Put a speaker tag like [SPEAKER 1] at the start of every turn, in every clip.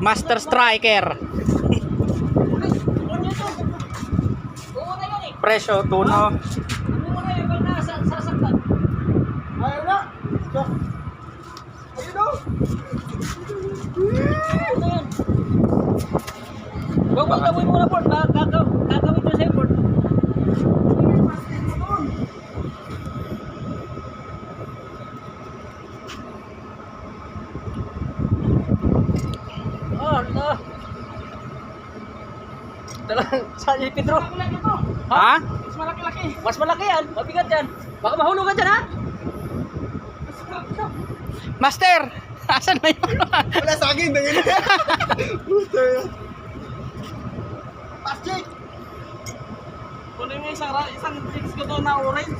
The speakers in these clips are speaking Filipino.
[SPEAKER 1] Master Striker. Presyo, tuno.
[SPEAKER 2] Mo na.
[SPEAKER 3] Ayun
[SPEAKER 2] na. Huwag mo itaboy mo na Port. Kaka- Kakawin ko sa'yo Port. Oh, no. Yung Pedro?
[SPEAKER 1] Ha?
[SPEAKER 2] Mas malaki-laki. Mas malaki yan. Mabigat yan. Baka mahulog ka dyan ha?
[SPEAKER 1] Master! Asan na yun?
[SPEAKER 3] Wala sa akin. Dangin na. Puta yan. Plastic.
[SPEAKER 2] Kunin mo isang, isang chicks ko doon na orange.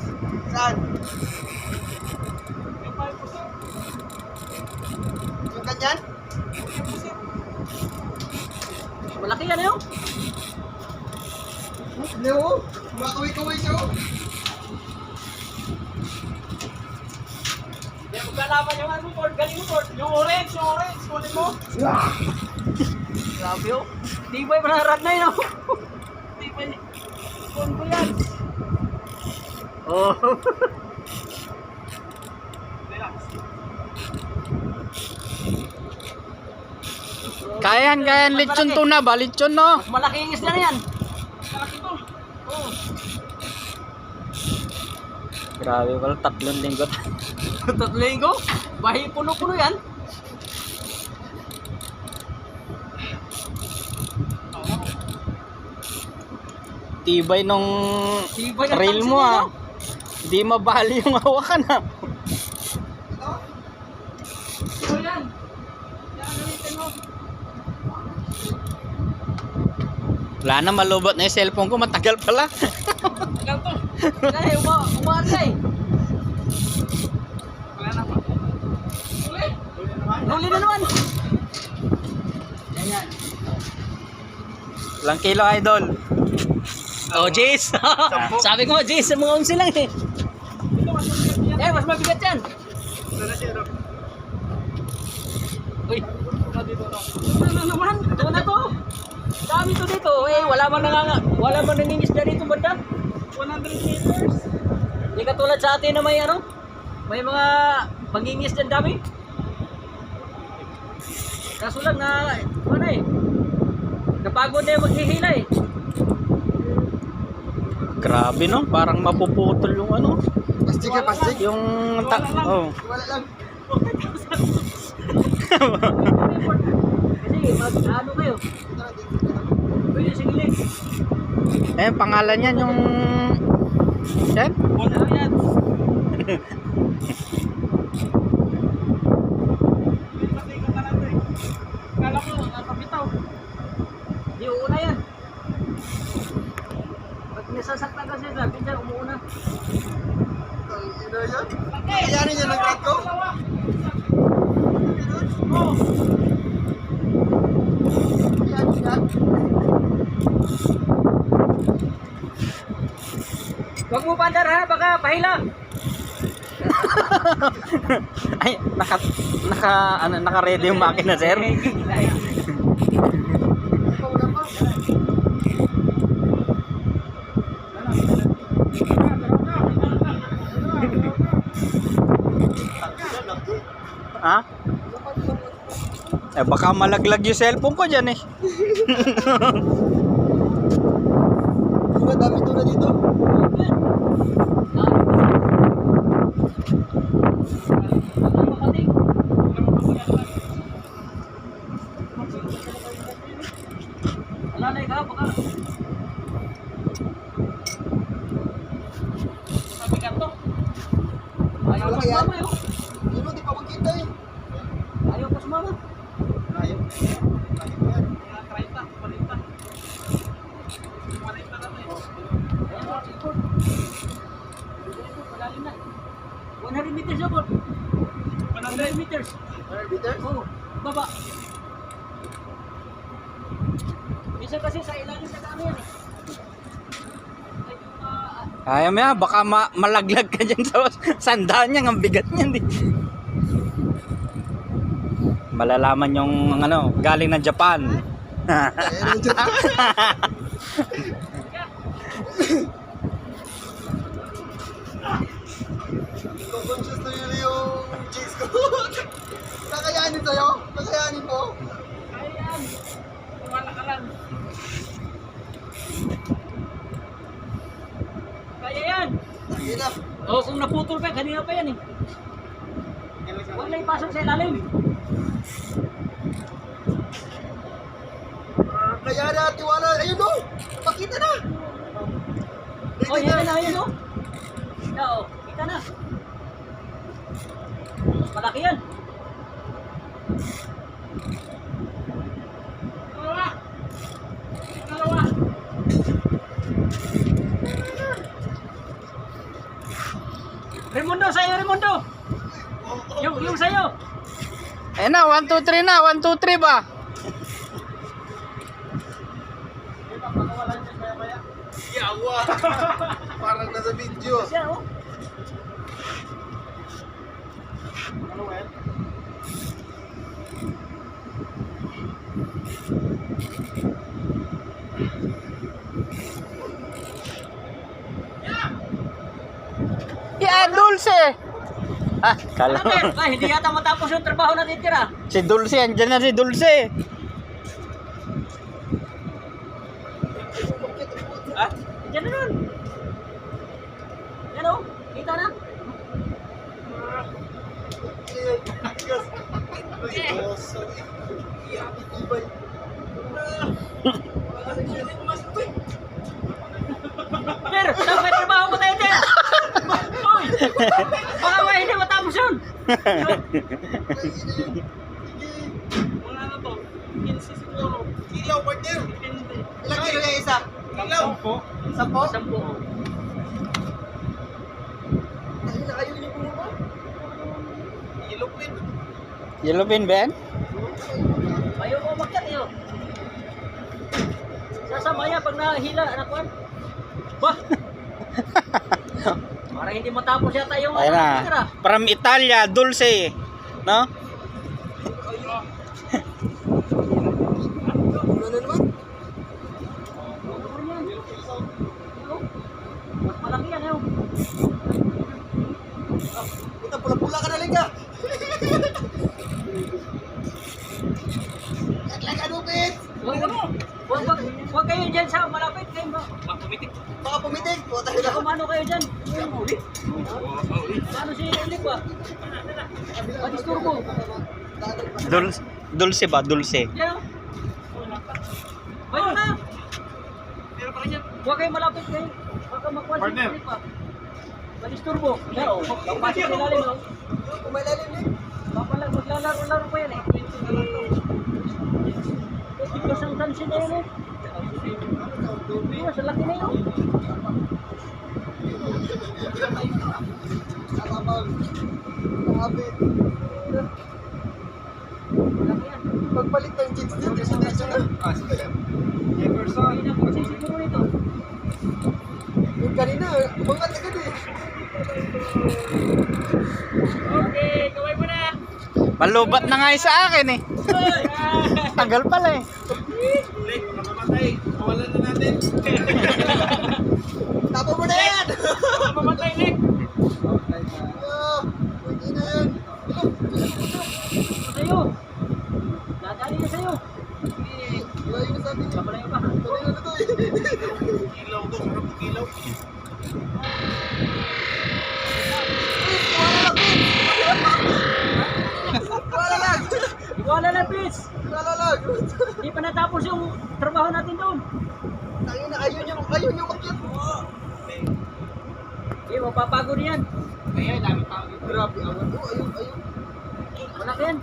[SPEAKER 3] Saan?
[SPEAKER 2] Yung 5%.
[SPEAKER 3] Yung ganyan?
[SPEAKER 2] Malaki yan yun.
[SPEAKER 3] Leo. Makaway-kaway siya oh.
[SPEAKER 2] Kaya maglalaban yung ano, Ford. Galing mo, Ford. Yung orange, yung orange. Kunin mo. Grabe yun. Di ba yung manarad na yun? oh. Kunin ko yan. Oh.
[SPEAKER 1] Kayan, kayan. Lechon tuna ba? Lechon, no?
[SPEAKER 2] Mas malaki yung isda na yan. Malaki to. Oh.
[SPEAKER 1] Grabe pala, tatlong linggo.
[SPEAKER 2] Tatlo linggo. Bahi puno-puno yan.
[SPEAKER 1] Tibay nung
[SPEAKER 2] Tibay tangsi
[SPEAKER 1] mo, ah. Hindi mabali yung hawakan, ah. Wala na, malubot na yung cellphone ko. Matagal pala.
[SPEAKER 2] Eh, uma umaan na eh. Wala na na naman. Yan yan.
[SPEAKER 1] Ilang kilo, idol? Oh, Jace! Sabi ko, Jace, mga unsi lang eh.
[SPEAKER 2] Eh, mas mabigat yan. Uy. Ano na naman? Ito na to. Dami to dito. Eh, wala man nanganga, wala man nangingisda dito banda. 100 meters. Hindi katulad sa atin na may ano, may mga pangingisda dami. Kaso lang na, ano eh, napagod na yung maghihila eh.
[SPEAKER 1] Grabe, no? Parang mapuputol yung ano.
[SPEAKER 3] Plastic ka, plastic.
[SPEAKER 1] Yung... Ta- oh.
[SPEAKER 3] Wala lang.
[SPEAKER 2] Kasi mag, ano kayo?
[SPEAKER 1] Eh, pangalan yan yung... Chef?
[SPEAKER 2] Ano yan? Kala ko, nakapitaw. Di uuna yan. Pag nasasaktan kasi sa pinsan, umuuna.
[SPEAKER 3] Ang ina yan. Kakayanin niya ng kat ko.
[SPEAKER 2] Huwag mo pandar ha, baka pahila.
[SPEAKER 1] Ay, naka... Naka... Ano, naka-ready yung makina, sir? Ha? Eh, baka malaglag yung cellphone ko dyan eh.
[SPEAKER 3] Tuna, dami tuna dito.
[SPEAKER 2] Wala na ikaw, baka. Sabi ka to. Ayaw
[SPEAKER 3] Wala
[SPEAKER 2] ko
[SPEAKER 3] yan.
[SPEAKER 2] sumama yun.
[SPEAKER 3] Yun o, di pa magkita eh.
[SPEAKER 2] Ayaw ko sumama.
[SPEAKER 3] Ayaw. Ayaw ko yan.
[SPEAKER 2] Mga 30, 40. 40 na to eh. Ayan, Lord, ikot. Ikot, malalim na. 100 meters Lord. 100 meters.
[SPEAKER 3] 100 meters?
[SPEAKER 2] Oo, baba. Minsan kasi sa ilalim sa dami yan eh. Ay, yung,
[SPEAKER 1] Kaya mo baka ma- malaglag ka dyan sa sandaan niya, ang bigat niyan. Di. malalaman yung ano, galing ng Japan.
[SPEAKER 3] chase ko. Kakayanin sa'yo? Kakayanin mo?
[SPEAKER 2] Ayan. Wala ka lang. Kaya yan.
[SPEAKER 3] Sige na.
[SPEAKER 2] O kung naputol pa, kanina pa yan eh. Huwag na ipasok sa ilalim.
[SPEAKER 3] Ah, Kaya na, tiwala. Ayun no! Pakita na!
[SPEAKER 2] O,
[SPEAKER 3] Ready
[SPEAKER 2] yan na, yan o. Kita o, kita na. Malaki yan. Dalawa. Dalawa. Remundo, sa'yo, Remundo. Yung, yung sa'yo.
[SPEAKER 1] Ayun na, 1, 2, 3 na, 1, 2, 3 ba?
[SPEAKER 3] Yawa! Parang nasa video.
[SPEAKER 2] Siya, oh.
[SPEAKER 1] Yeah, Dulce! Ah, kala mo.
[SPEAKER 2] Ano, Ay, hindi yata matapos yung trabaho natin tira.
[SPEAKER 1] Si Dulce, andyan na si Dulce.
[SPEAKER 2] Ha? Diyan na nun. Yan o, kita na. Per, saan may trabaho mo tayo dyan? Uy! Baka ba hindi matapos yun? Wala na to. 15 siguro.
[SPEAKER 3] Kilaw, partner! Ilang kilo yung isa? Kilaw? Sampo. Sampo?
[SPEAKER 2] Sampo.
[SPEAKER 3] Ayun na kayo yung bunga. Ilupin.
[SPEAKER 1] Yellow pin, Ben?
[SPEAKER 2] Ayaw ko umakyat oh. Sasamaya pag nahila, anak ko. Bah! Parang hindi matapos yata yung
[SPEAKER 1] Ayun
[SPEAKER 2] tira.
[SPEAKER 1] na. From Italia, Dulce. No?
[SPEAKER 2] Malaki yan eh.
[SPEAKER 3] Puta, pula-pula ka na lang ka. Like ano, Pete?
[SPEAKER 2] Huwag, huwag, huwag, huwag, huwag kayo dyan sa malapit kayo. Makumitik.
[SPEAKER 3] Baka pumitig. Puta
[SPEAKER 2] Hindi
[SPEAKER 3] na.
[SPEAKER 2] kumano kayo dyan. Paano si Elik ba? Padisturbo.
[SPEAKER 1] Dulce, Dulce ba? Dulce.
[SPEAKER 2] Yan o. Ayun na. Huwag kayo malapit kayo. Baka makuha si Elik ba? Padisturbo. Yan o. Pagpasok sa ilalim o.
[SPEAKER 3] Kumalalim eh.
[SPEAKER 2] Baka lang maglalaro-laro pa yan eh. Dito sa tansi na yun eh. Sa laki na yun.
[SPEAKER 3] Nakapag. Nakapit. Pagpalit ng jeans dito, destination na.
[SPEAKER 2] Na po siguro nito.
[SPEAKER 3] Yung kanina, umangat agad eh.
[SPEAKER 2] Okay, kaway mo na.
[SPEAKER 1] Malubat na nga yung sa akin eh. Tagal pala eh.
[SPEAKER 3] Tapo mo na yan! Hindi
[SPEAKER 2] pa natapos yung trabaho natin doon.
[SPEAKER 3] Tangin na, ayun yung, ayun yung makyat.
[SPEAKER 2] Eh, mapapagod yan.
[SPEAKER 3] Grabe, awan mo, ayun, ayun.
[SPEAKER 2] Malaki yan.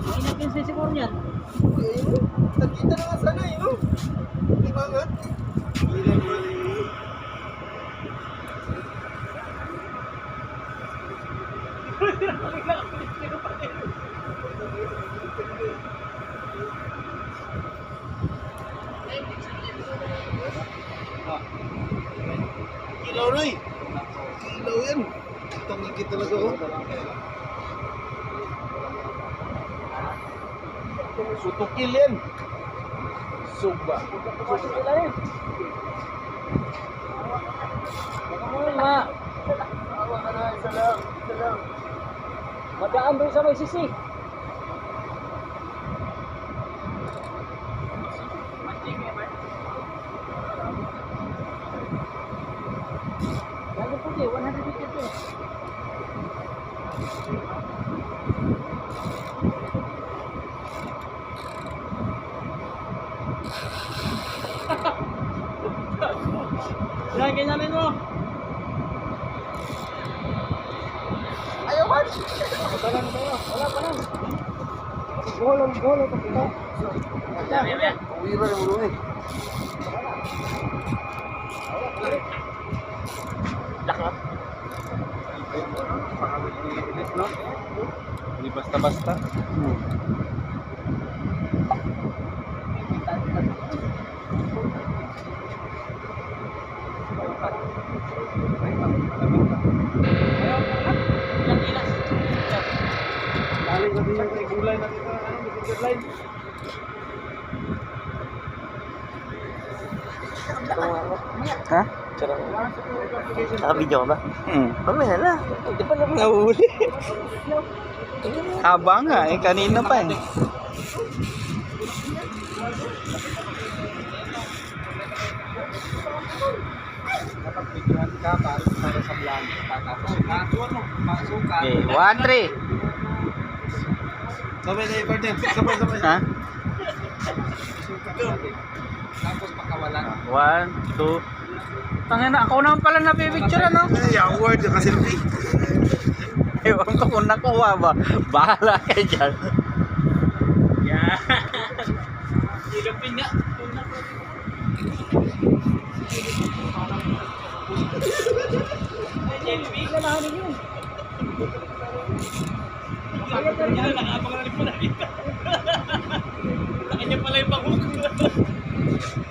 [SPEAKER 2] Maingat yung sisiguro niyan.
[SPEAKER 3] Uy, ayun. Nagkita na nga sana eh, no? Limangat. Kilaw, Roy. Kilaw yan. Itong higit talaga, oh.
[SPEAKER 4] Sutukil yan. Suba. Isa lang.
[SPEAKER 5] Madaan doon sa may sisi. Lagi po di, 150. Yan, ganyanin mo.
[SPEAKER 4] Ayaw man.
[SPEAKER 5] Wala na tayo. Wala pa lang.
[SPEAKER 4] Golong, golong. Ito.
[SPEAKER 5] Yan, yan, yan.
[SPEAKER 4] Uwi ba yung ulo eh?
[SPEAKER 5] Lakot.
[SPEAKER 4] Hindi basta-basta.
[SPEAKER 5] Ilas.
[SPEAKER 4] Galing natin yung kay gulay natin na ano, may deadline.
[SPEAKER 1] Ha? Naka-video ka ba? Hmm. Mamaya na. Hindi pa naman nahuli. Haba nga eh. Kanina pa eh.
[SPEAKER 4] Videohan ka para sa vlog. Tapos nato ano, masuka.
[SPEAKER 1] Okay. One, three.
[SPEAKER 4] Sabay na i-partner. Sabay, sabay.
[SPEAKER 1] Ha?
[SPEAKER 4] Tapos pakawalan.
[SPEAKER 1] One, two. Tangin na, ako naman pala napipicture ano?
[SPEAKER 4] Yeah, word yung kasilpi.
[SPEAKER 1] Ewan ko kung nakuha ba. Bahala kayo dyan.
[SPEAKER 5] Yeah. Ilapin nga. Jelly na lang yun. Nakapag na rin po na. Nakanya pala yung bangun. করছি